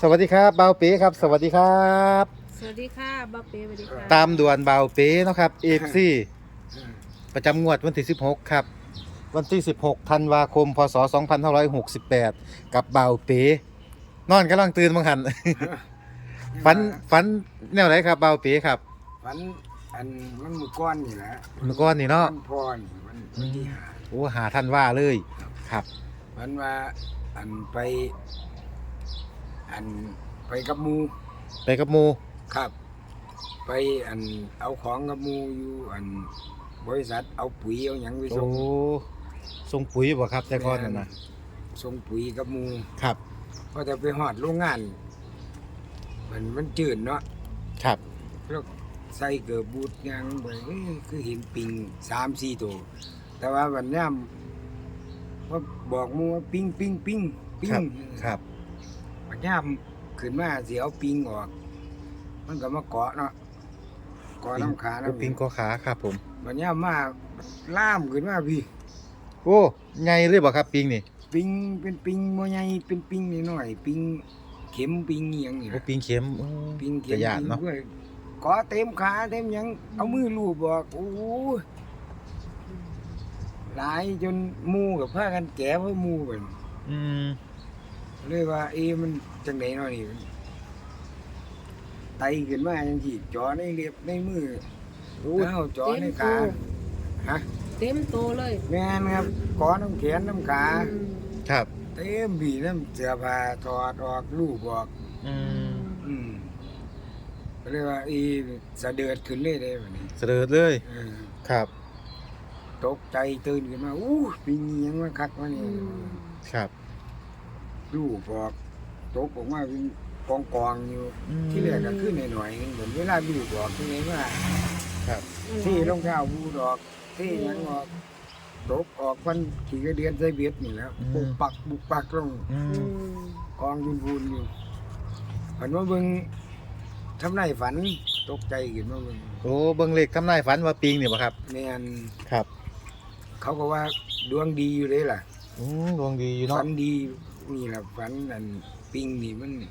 สวัสดีครับเบาเป๋ครับ สวัสดีครับ สวัสดีค่ะบ๊อบเป้สวัสดีค่ะตามด่วนเบาเป๋เนาะครับเอฟซีประจำงวดวันที่ 16 ครับ วันที่ 16ธันวาคม พศ 2568 กับเบาเป๋นอนกำลังตื่นบังหัน ฝันฝันแนวไหนครับเบาเป๋ครับฝันอันมันมือก้อนนี่แหละเมื่อก่อนนี่เนาะมัพอนี่มันวันที่หาโอ้หาท่านว่าเลยครับ ฝันว่าอันไป อันไปกับหมูไปกับหมูครับ ไปอันเอาของกับหมูอยู่อันบริษัทเอาปุ๋ยเอาหยังไปโอ้ส่งส่งปุ๋ยบ่ครับแต่ก่อนนั่นนะส่งปุ๋ยกับหมูครับก็จะไปหอดโรงงาน มันมันจืดเนาะครับแล้วใส่เกือบบูดหยังไปเอ้ยคือเห็นปิงสามสี่ตัวแต่ว่าวันนี้ว่าบอกหมูว่าปิงปิงปิงปิครับ งครับวันนี้ขึ้นมาเสียเอาปิงออก มันก็มาเกาะเนาะเกาะน้ำขาโอ้น้ำปิงก็ขาครับผมวันนี้มาล่ามขึ้นมาพี่ โอ้ใหญ่เลยบ่ครับ ปิงนี่ ปิงเป็นปิงโมใหญ่เป็นปิงน้อยๆปิงเข็มปิงอหย่างนี้โอ้ปิงเข็มโอ้ปิงเข็กมระยานเนาะปิงด้วยเกาะเต็มขาเต็มหยังเอามือลูบบอกโอ้โหหลายจนหมูกับผ้ากันแก่เพื่อมูเป็นอืม เลยว่าเอ๊ะมันจังไหนเนาะนี่ไตขึ้นมาจังที่จ่อในเล็บในมือโอ้แล้วจ่อในขาฮะเต็มโตเลยแม่นครับเกอน้ำแขนน้ำขาอืมครับ เต็มบีน้ำเสื้อผ้าถอดออกลูบออก อืมอืมก็เลยว่าอีสะเดือดขึ้นเลยได้แบบนี้เสด็จเลยเออครับ ตกใจตื่นขึ้นมาอู้ปีนี้ยังมาคักมานี่อืมครับ ลูกบอกตกออกมาเป็นกองกองๆอยู่ อืมที่แรกก็ขึ้นหน่อยๆนึงเหมือนเวลาลูกบอกที่ไหนว่าครับ ที่รองเท้าบูดอกที่หยังออกตกออกมันขี่กระเดือนใส่เบียดนี่แหล้วปุกปักบุกปักลงอือืมมกองยุนพูนอยู่ฝันว่าเบิ่งทำไรฝันตกใจขึ้นมาเบิ่งโอ้เบิ่งเลขทำนายฝันว่าปิงนี่บ่ครับ แม่นครับเขาก็ว่าดวงดีอยู่เลยล่ะอืมดวงดีอยู่เนาะฝันดี นี่ล่ะฝันอันปิงนี่มันนี่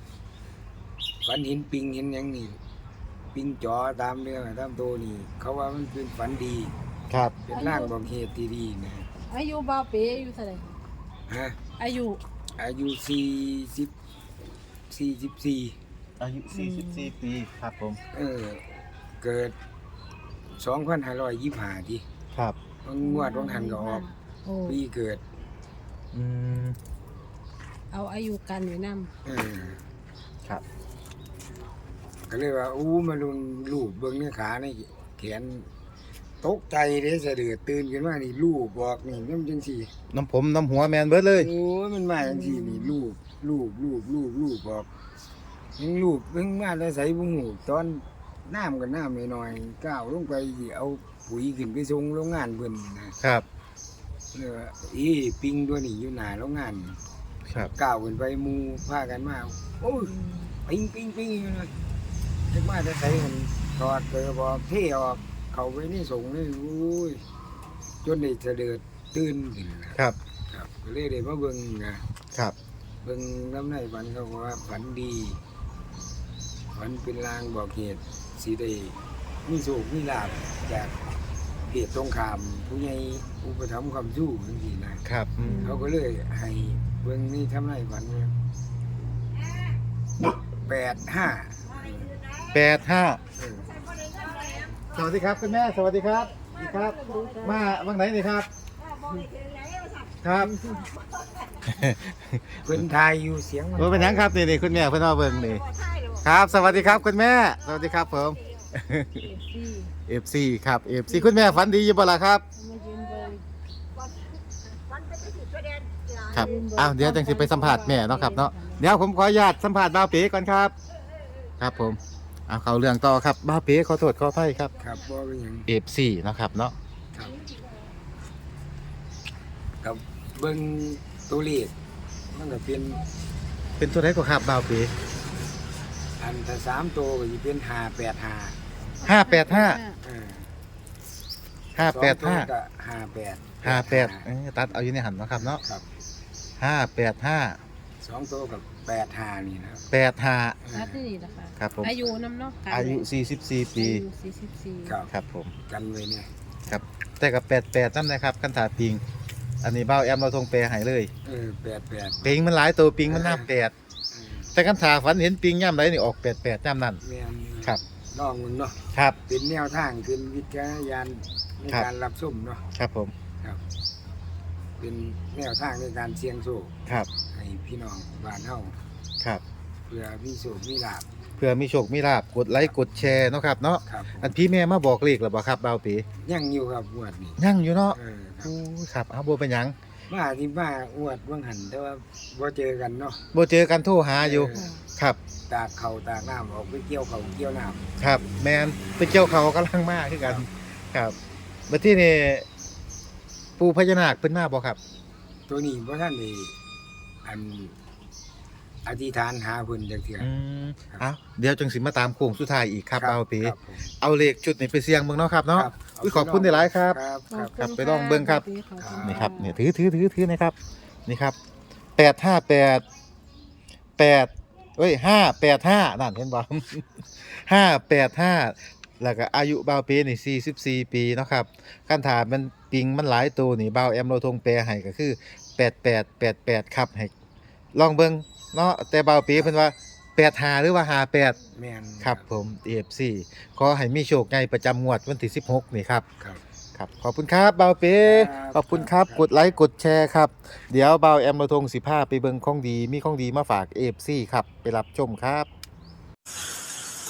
ฝันเห็นปิงเห็นหยังนี่ปิงจอตามเรื่องตามโตวนี่ เขาว่ามันเป็นฝันดี ครับ เป็นร่างบอกเหตุที่ดีนะอายุบ๊อบเป้อายุเท่าไหร่ฮะอายุอายุสี่สิบสี่สิบสี่อายุ 44 ปี ครับผม เออ เกิดสองพันห้าร้อยยี่สิบห้าทีครับมันงวดวังหันก็ออก โอ้ปีเกิด อืมเอาอายุกันไว้นเออครับ ก็เลยว่าอู้มาลงลูบเบิ้งในขาในแขนตกใจเลยสะดือตื่นขึ้นมานี่ลูบบอกนี่น้ำจังสี่น้ำผมน้ำหัวแมนเบิดเลย โอ้ยมันมาจังสี่นี่ลูบลูบลูบลูบลูบบอกยังลูบเพิ่งมาแต่ใส่บุ้งหูตอนน้ำกับน้ำหน่อยๆก้าวลงไปสิเอาปุ๋ยขึ้นไปส่งโรงงานเพิ่นนะครับเลยว่าอีปิงตัวนี้อยู่หน้าโรงงาน ครับ ก้าวขึ้นไปหมูพากันมาโอ้ยำปิ้งปิ้งปิ้งอยู่เลยเด็กมาจะใส่มันถอดเกลือบอกเท่ออกเขาไปนี่ส่งนี่อุ้ยจนได้เสด็จตื่นขึ้นนะครับ ครับก็เลยได้มาเบิ่งนะครับ เบิ่งน้ำในฝันเขาก็ว่าฝันดีฝันเป็นลางบอกเหตุสีได้มีโศกมีลาบจากเหตุตรงขามผู้ใหญ่อุปถัมภ์ความสู้ทั้งทีนะครับอืมเขาก็เลยให้ เบิ่งนี่ทำไรฝันแปดห้าแปดห้าเออสวัสดีครับคุณแม่ สวัสดีครับสวัสดีครับ มาวังไหนนี่ครับ ครับเพิ่นทายอยู่เสียงมัโอ้เป็นหยังครับนี่นี่คุณแม่เพิ่นเอาเบิ่งนี่ครับ สวัสดีครับคุณแม่ สวัสดีครับผมเอฟซี FC ครับ FC คุณแม่ฝันดีอยู่บ่ล่ะครับ มายืนเบิ่ง ครับอ้าวเดี๋ยวจังสิไปสัมภาษณ์แม่เนาะครับเนาะเดี๋ยวผมขออนุญาตสัมภาษณ์บ่าวเป๋ก่อนครับ ครับผมเอาเข้าเรื่องต่อครับบ่าวเป๋ขอโทษขออภัยครับครับบ่เป็นหยัง FC เนาะครับเนาะกับเบิ่งตัวเลขมันก็เป็นเป็นตัวไหนก็ครับบ่าวเป๋อันถ้าสามตัวก็สิเป็นห้าแปดห้าห้าแปดห้าเออห้าแปดห้าสองตัวก็ห้าแปดห้าแปดเอ้ยตัดเอาอยู่ในหันเนาะครับเนาะครับ ห้าแปดห้าสองตัวกับแปดหานี่นะแปดห้ารัดที่นี่นะคะครับผมอายุน้ำเนาะกันอายุไว้44ปี อายุสี่สิบสี่ครับครับผม กันไว้เนี่ยครับ แต่กับ88นั่นนะครับคันถาปิง อันนี้เบ้าแอมเราทงแปรให้เลย เออแปดแปดปิงมันหลายตัวปิงมันน้ำแปดเออแต่คันถาฝันเห็นปิงย่ำไรนี่ออกแปดแปดย่ำนั่น แม่นครับ ลองมึงเนาะครับ เป็นแนวทางเป็นวิจารณญาณในครับ การรับชมเนาะ ครับผม ครับ เป็นแนวทางในการเสี่ยงโชคครับให้พี่น้องบ้านเฮาครับ เพื่อมีโชคมีลาภเพื่อมีโชคมีลาบกดไลค์กดแชร์เนาะครับเนาะครับผมอันพี่แม่มาบอกเลขหรือเปล่าครับเบาปียังอยู่ครับงวดนี้ยังอยู่เนาะเออครับโอ้ยครับเอาโบเป็นหยังมาที่บ้านงวดเบิ่งหันแต่ว่าบ่เจอกันเนาะโบเจอกันโทรหาอยู่เครับตากเขาตากน้ำออกไปเกี่ยวเขาเกี่ยวน้ำครับ แมนไปเกี่ยวเขากำลังมากคือกัน ครับมาที่นี่ ปูพญานาคเพิ่นมาบ่ครับ ตัวนี้เพราะท่านนี่อันอธิษฐานหาเพิ่นจักเทื่อ อืมเอาเดี๋ยวจังสิมาตามโค้งสุดท้ายอีกครับเบาปีครับผมเอาเลขชุดนี้ไปเสี่ยงเบิ่งเนาะครับเนาะครับอุ๊ยขอบคุณหลายๆครับ ครับครับ ครับไปลองเบิ่งครับขอณนี่ครับะเนี่ยถือถือถือถือนะครับ นี่ครับแปดห้าแปดแปดเอ้ยห้าแปดห้านั่นเห็นบ่ ห้าแปดห้า แล้วก็อายุบ่าวปีนี่สี่สิบสี่ปีเนาะครับคันถามมันปิงมันหลายตัวนี่บ่าวแอมโรทงแปรให้ก็คือแปดแปดแปดแปดครับให้ลองเบิ่งเนาะแต่บ่าวปีเพิ่นว่าแปดหาหรือว่าหาแปดแม่นครับผม EFC ขอให้มีโชคใหญ่ประจำงวดวันที่16 นี่ครับ ครับ ครับขอบคุณครับเบาเป้ครับขอบคุณครับ ครับ กดไลค์กดแชร์ครับ เดี๋ยวเบาแอมระทงสิผ้าไปเบิงของดีมีของดีมาฝากเอฟซีครับ ไปรับชมครับ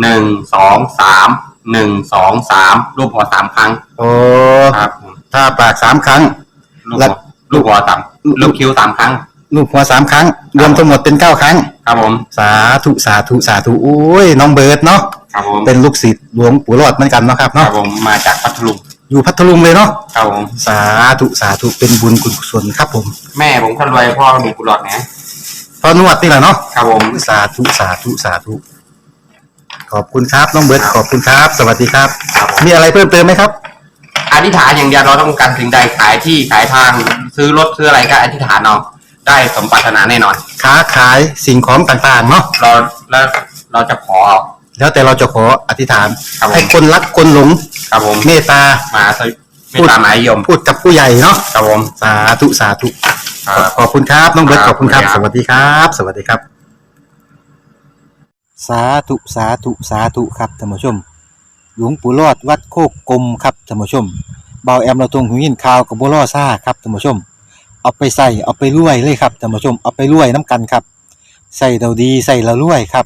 หนึ่งสองสามหนึ่งสองสามรูปหัวสามครั้งโอ้ครับผมถ้าปากสามครั้ง ลูกแล้หัววลูกหัวสามลูกคิ้วสามครั้ง ลูกหัวสามครั้ง รวมทั้งหมดเป็นเก้าครั้ง ครับผม สาธุสาธุสาธุโอ้ยน้องเบิร์ดเนาะครับผมเป็นลูกศิษย์หลวงปู่รอดเหมือนกันเนาะครับครัเนาะบผมมาจากพัทลุงอยู่พัทลุงเลยเนาะครับผม สาธุสาธุเป็นบุญกุศลครับผมแม่ผมคนรวยพ่อมีกุหลาบนะพอนวดนี่แหละเนาะครับผม สาธุสาธุสาธุ ขอบคุณครับน้องเบิร์ดขอบคุณครับ สวัสดีครับครับผมมีอะไรเพิ่มเติมไหมครับ อธิษฐานอย่างเดียวเราต้องการสิ่งใดขายที่ขายทางซื้อรถซื้ออะไรก็อธิษฐานเอาได้สมปรารถนาแน่นอน ค้าขายสิ่งของต่างๆเนาะเราแล้วเราจะขอแล้วแต่เราจะขออธิษฐาน ครับผม ให้คนรักคนหลงครับผมเมตตามาสวิไม่ตามหมายยมพูดกับผู้ใหญ่เนาะครับผม สาธุสาธุ ครับ ขอบคุณครับ น้องเบิร์ตคขรับอบคุณครับขอบสคุณครับวัสดีครับ สวัสดีครับ สาธุสาธุสาธุครับท่านผู้ชม หลวงปู่รอดวัดโคกกลมครับท่านผู้ชมเบาแอมเราตรงหูยินข่าวกับบัวล่อซ่าครับท่านผู้ชม เอาไปใส่เอาไปรวยเลยครับท่านผู้ชมเอาไปรวยน้ำกันครับใส่เราดีใส่เรารวยครับ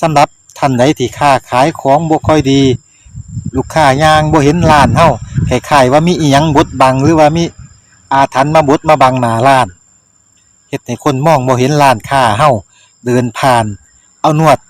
สำหรับท่านใดที่ค้าขายของบ่ค่อยดี ลูกค้ายางบ่เห็นร้านเฮาคล้ายๆว่ามีอีหยังบดบังหรือว่ามีอาถรรพ์มาบดมาบังหน้าร้านเฮ็ดให้คนมองบ่เห็นร้านค้าเฮาเดินผ่าน เอานวด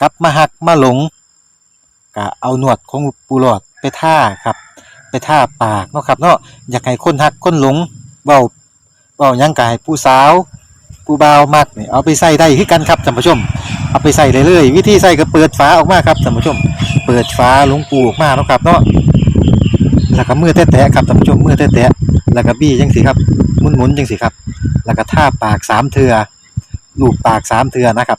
กลับมาหักมาหลงก็เอาหนวดของปูหลอดไปท่าครับไปท่าปากเนาะครับเนาะอยากให้คนหักคนหลงเบาเบายังกายผู้สาวผู้บ่าวมักเนี่ยเอาไปใส่ได้คือกันครับท่านผู้ชม เอาไปใส่เลยเลยวิธีใส่ก็เปิดฝาออกมาครับท่านผู้ชม เปิดฝาหลวงปูออกมาเนาะครับเนาะแล้วก็มือแตะๆครับท่านผู้ชมมือแตะๆแล้วก็บี้จังสิครับหมุนๆจังสิครับ แล้วก็ท่าปากสามเทือลูบปากสามเทือนะครับ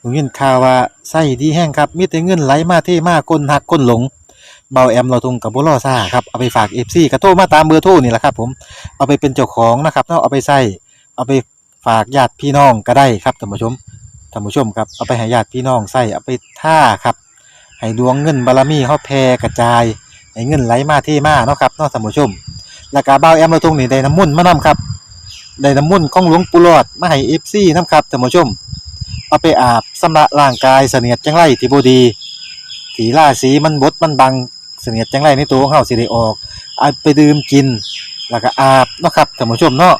ผมยินข่าวว่าไส้ดีแห้งครับ มีแต่เงินไหลมาเทมาก้นหักก้นหลงเบาแอมเราทุงกับบุรอซ่าครับเอาไปฝากเอฟซีกระโทรมาตามเบอร์โทรนี่แหละครับ ผมเอาไปเป็นเจ้าของนะครับเนาะเอาไปใส่เอาไปฝากญาติพี่น้องก็ได้ครับท่านผู้ชมท่านผู้ชมครับเอาไปให้ญาติพี่น้องใส่เอาไปท่าครับให้ดวงเงินบารมีเฮาแผ่กระจายให้เงินไหลมาเทมาเนาะครับเนาะท่านผู้ชมแล้วก็เบาแอมเราทุงนี่ได้น้ำมุ่นมานํครับได้น้ำมุ่นของหลวงปู่หลอดมาให้เอฟซีนํครับท่านผู้ชม เอาไปอาบสำระร่างกายเสนียดจังไรที่บดีถีล่าสีมันบดมันบังเสนียดจังไรในตัวของเฮาสิได้ออกเอาไปดื่มกิน แล้วก็อาบเนาะครับท่านผู้ชมเนาะ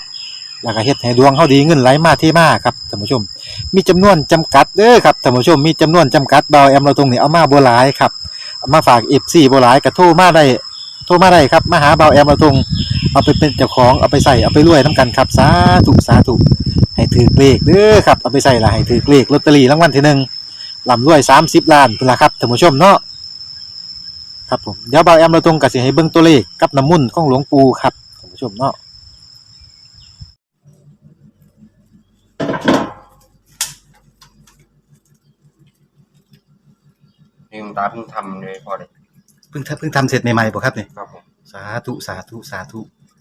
แล้วก็เฮ็ดให้ดวงเฮาดีเงินไหลมาเทมาครับท่านผู้ชม มีจำนวนจำกัดเด้อครับท่านผู้ชมมีจำนวนจำกัดเบาแอมเราตรงนี้เอามาบ่หลายครับเอามาฝาก FC บ่หลายก็โทรมาได้โทรมาได้ครับมาหาเบาแอมเราตรง เอาไปเป็นเจ้าของเอาไปใส่เอาไปรวยนํกันครับสาธุสาธุให้ถือเลขเด้อครับเอาไปใส่ละให้ถือเลขลอตเตอรี่รางวัลที่หนึ่งลำรวย30ล้านพุ่นละครับท่านผู้ชมเนาะครับผมเดี๋ยวเบาแอมเราตรงกับสิให้เบิ่งตัวเลขกับน้ำมุ่นต์ของหลวงปู่ครับท่านผู้ชมเนาะนี่คุณตาเพิ่งทำเลยพอเลยเพิ่งทำเพิ่งทำเสร็จใหม่ๆบ่ครับนี่ครับผม สาธุสาธุสาธุ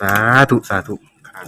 สาธุ สาธุครับ